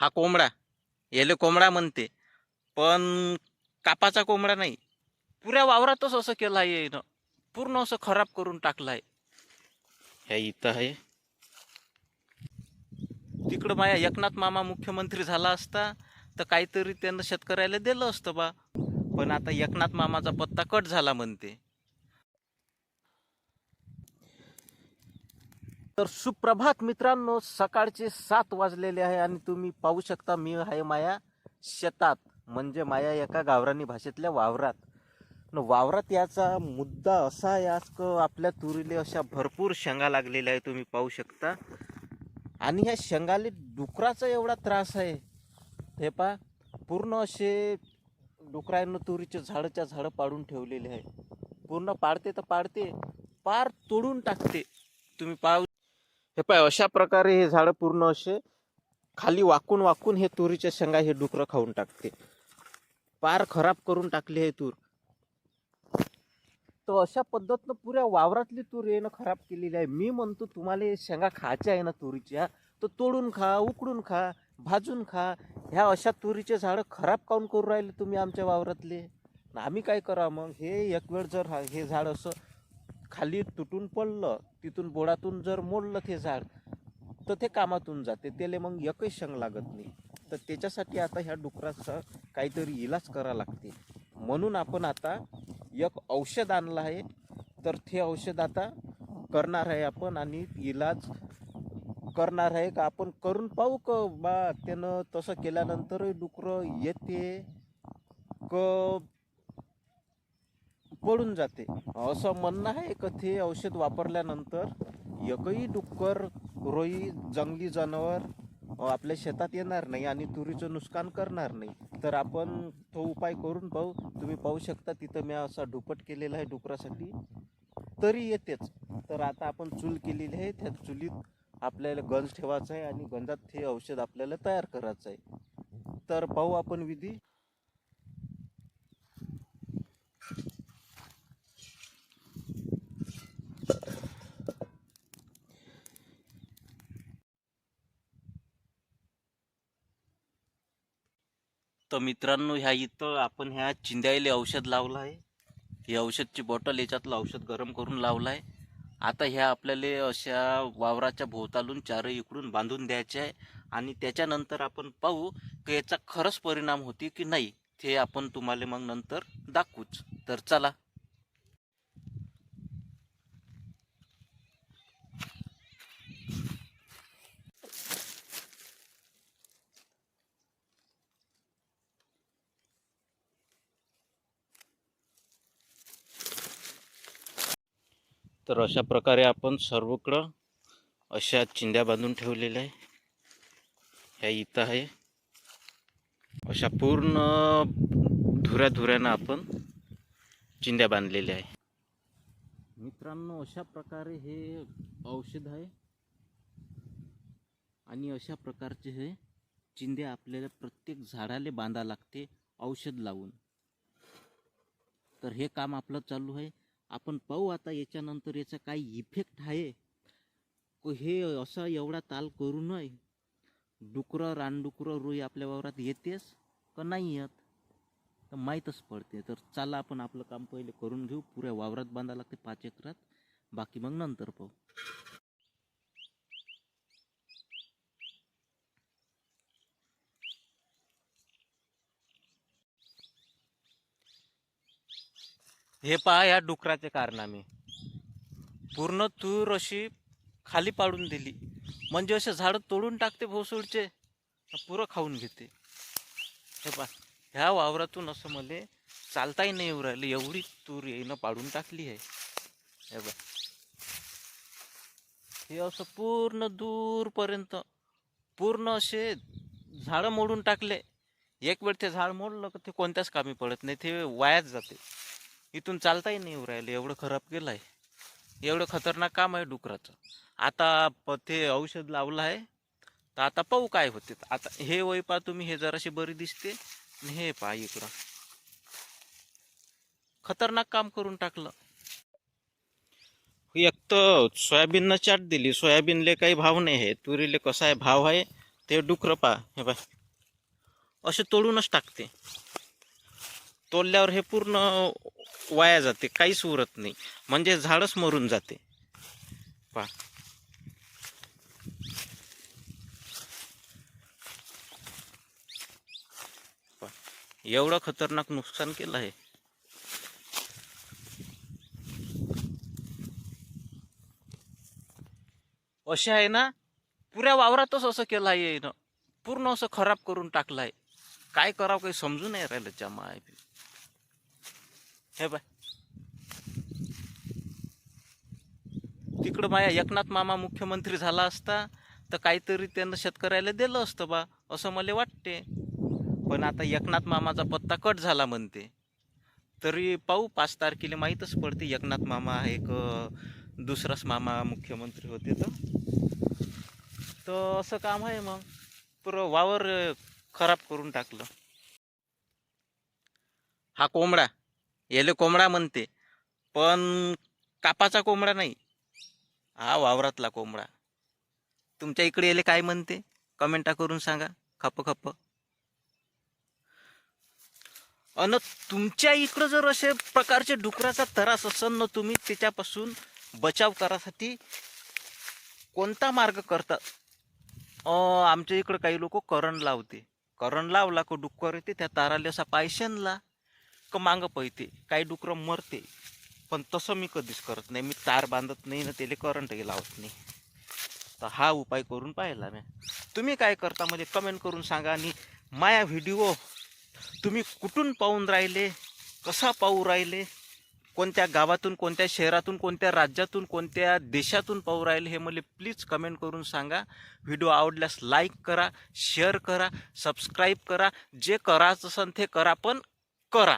हा कोंबडा. याले कोंबडा म्हणते. पण कापाचा कोंबडा नाही. पुऱ्या वावरातच असं केलं आहे यानं. पूर्ण असं खराब करून टाकलं आहे ह्या इथं आहे. तिकडं माया एकनाथ मामा मुख्यमंत्री झाला असता तर काहीतरी त्यांना शेतकऱ्याला दिलं असतं बा. पण आता एकनाथ मामाचा पत्ता कट झाला म्हणते. तर सुप्रभात मित्रांनो सकाळचे सात वाजलेले आहे आणि तुम्ही पाहू शकता मी आहे माया शेतात म्हणजे माया एका गावरानी भाषेतल्या वावरात. न वावरात याचा मुद्दा असा आहे आज क आपल्या तुरीले अशा भरपूर शेंगा लागलेल्या आहे तुम्ही पाहू शकता. आणि ह्या शेंगाले डुकराचा एवढा त्रास आहे. हे पा पूर्ण असे डुकरांना तुरीचे झाडच्या झाडं पाडून ठेवलेले आहे. पूर्ण पाडते तर पाडते पार तोडून टाकते. तुम्ही पाहू हे पाय अशा प्रकारे हे झाडं पूर्ण असे खाली वाकून वाकून हे तुरीच्या शेंगा हे डुकरं खाऊन टाकते. पार खराब करून टाकली आहे तूर. तर अशा पद्धतीनं पुऱ्या वावरातली तूर येणं खराब केलेली आहे. मी म्हणतो तुम्हाला हे शेंगा खायच्या आहे ना तुरीच्या तर तोडून खा उकडून खा भाजून खा. ह्या अशा तुरीचे झाडं खराब काऊन करून राहिले तुम्ही आमच्या वावरातले? आम्ही काय करा मग? हे एक वेळ जर हे झाड असं खाली तुटून पडलं तिथून बोडातून जर मोडलं ते झाड तर ते कामातून जाते. त्याला मग एकही शंग लागत नाही. तर त्याच्यासाठी आता ह्या डुकराचा काहीतरी इलाज करा लागते. म्हणून आपण आता एक औषध आणलं आहे. तर ते औषध आता करणार आहे आपण आणि इलाज करणार आहे. का आपण करून पाहू क बा त्यानं तसं केल्यानंतरही डुकरं येते क पडून जाते. असं म्हणणं आहे का ते औषध वापरल्यानंतर एकही डुक्कर रोई जंगली जनावर आपल्या शेतात येणार नाही आणि तुरीचं नुकसान करणार नाही. तर आपण तो उपाय करून पाहू. तुम्ही पाहू शकता तिथं मी असा ढुपट केलेला आहे डुकरासाठी. तरी येतेच. तर आता आपण चूल केलेली आहे. त्या चुलीत आपल्याला गंज ठेवायचा आहे आणि गंजात हे औषध आपल्याला तयार करायचं आहे. तर पाहू आपण विधी. तर मित्रांनो ह्या इथं आपण ह्या चिंद्याईले औषध लावलं आहे ही औषधची बॉटल याच्यातलं औषध गरम करून लावलं आहे आता ह्या आपल्याला अशा वावराच्या भोवतालून चारही इकडून बांधून द्यायचे आहे. आणि त्याच्यानंतर आपण पाहू की याचा खरंच परिणाम होती की नाही ते आपण तुम्हाला मग नंतर दाखवूच. तर चला तर अशा प्रकारे आपण सर्वकडं अशा चिंध्या बांधून ठेवलेल्या आहे. ह्या इथं आहे. अशा पूर्ण धुऱ्या धुऱ्यानं आपण चिंध्या बांधलेल्या आहे. मित्रांनो अशा प्रकारे हे औषध आहे. आणि अशा प्रकारचे हे चिंधे आपल्याला प्रत्येक झाडाला बांधा लागते औषध लावून. तर हे काम आपलं चालू आहे. आपण पाहू आता याच्यानंतर याचा काही इफेक्ट आहे. क हे असा एवढा ताल करू नये. डुकरं रानडुकरं रुई आपल्या वावरात येतेस का नाही येत? तर माहीतच पडते. तर चला आपण आपलं काम पहिले करून घेऊ. पुऱ्या वावरात बांधायला लागते पाच एकरात. बाकी मग नंतर पाहू. हे पहा या डुकराचे कारनामे. पूर्ण तूर अशी खाली पाडून दिली. म्हणजे असे झाडं तोडून टाकते भोसूडचे पुरं खाऊन घेते. हे पहा ह्या वावरातून असं मले चालताही नाही येऊ राहिलं. एवढी तूर येईनं पाडून टाकली आहे. हे बा हे असं पूर्ण दूरपर्यंत पूर्ण असे झाडं मोडून टाकले. एक वेळ ते झाड मोडलं का ते कोणत्याच कामी पडत नाही. ते वायाच जाते. इथून चालताही नाही येऊ राहिलं. एवढं खराब केलं आहे एवढं खतरनाक काम आहे डुकराचं. आता प ते औषध लावलं आहे. तर आता पाहू काय होते. आता हे वय पा तुम्ही हे जराशी बरी दिसते. आणि हे पहा इकडं. खतरनाक काम करून टाकलं. एक तर सोयाबीननं चाट दिली. सोयाबीनले काही भाव नाही आहे. तुरीले कसा आहे भाव आहे. ते डुकरं पा हे बाय असे तोडूनच टाकते. तोडल्यावर हे पूर्ण वाया जाते काहीच उरत नाही. म्हणजे झाडच मरून जाते. पा एवढं खतरनाक नुकसान केलं आहे. असे आहे ना पुऱ्या वावरातच असं केलं आहे पूर्ण असं खराब करून टाकलं आहे. काय करावं काही समजू नाही राहिलं जमा आहे हे बाय. तिकडं माया एकनाथ मामा मुख्यमंत्री झाला असता तर काहीतरी त्यांना शेतकऱ्याला दिलं असतं बा असं मला वाटते. पण आता एकनाथ मामाचा पत्ता कट झाला म्हणते. तरी पाहू पाच तारखेला माहीतच पडते एकनाथ मामा एक दुसराच मामा मुख्यमंत्री होते तर. तर असं काम आहे मग. पुरं वावर खराब करून टाकलं. हा कोंबडा याले कोंबडा म्हणते पण कापाचा कोंबडा नाही. हा वावरातला कोंबडा. तुमच्या इकडे याले काय म्हणते? कमेंटा करून सांगा खप खप अन तुमच्या इकडं जर असे प्रकारचे डुकराचा त्रास असेल ना तुम्ही त्याच्यापासून बचाव करासाठी कोणता मार्ग करतात आमच्या इकडं काही लोक करण लावते. करण लावला का डुक्कर येते त्या ताराला असा पायशनला का मागं पळते काही डुकरं मरते. पण तसं मी कधीच करत नाही मी तार बांधत नाही ना त्याला करंट लावत नाही. तर हा उपाय करून पाहिला मी. तुम्ही काय करता म्हणजे कमेंट करून सांगा आणि माया व्हिडिओ तुम्ही कुठून पाहून राहिले कसा पाहू राहिले? कोणत्या गावातून कोणत्या शहरातून कोणत्या राज्यातून कोणत्या देशातून पाहू राहील हे मला प्लीज कमेंट करून सांगा. व्हिडिओ आवडल्यास लाईक करा शेअर करा सबस्क्राईब करा. जे करायचं असेल ते करा पण करा.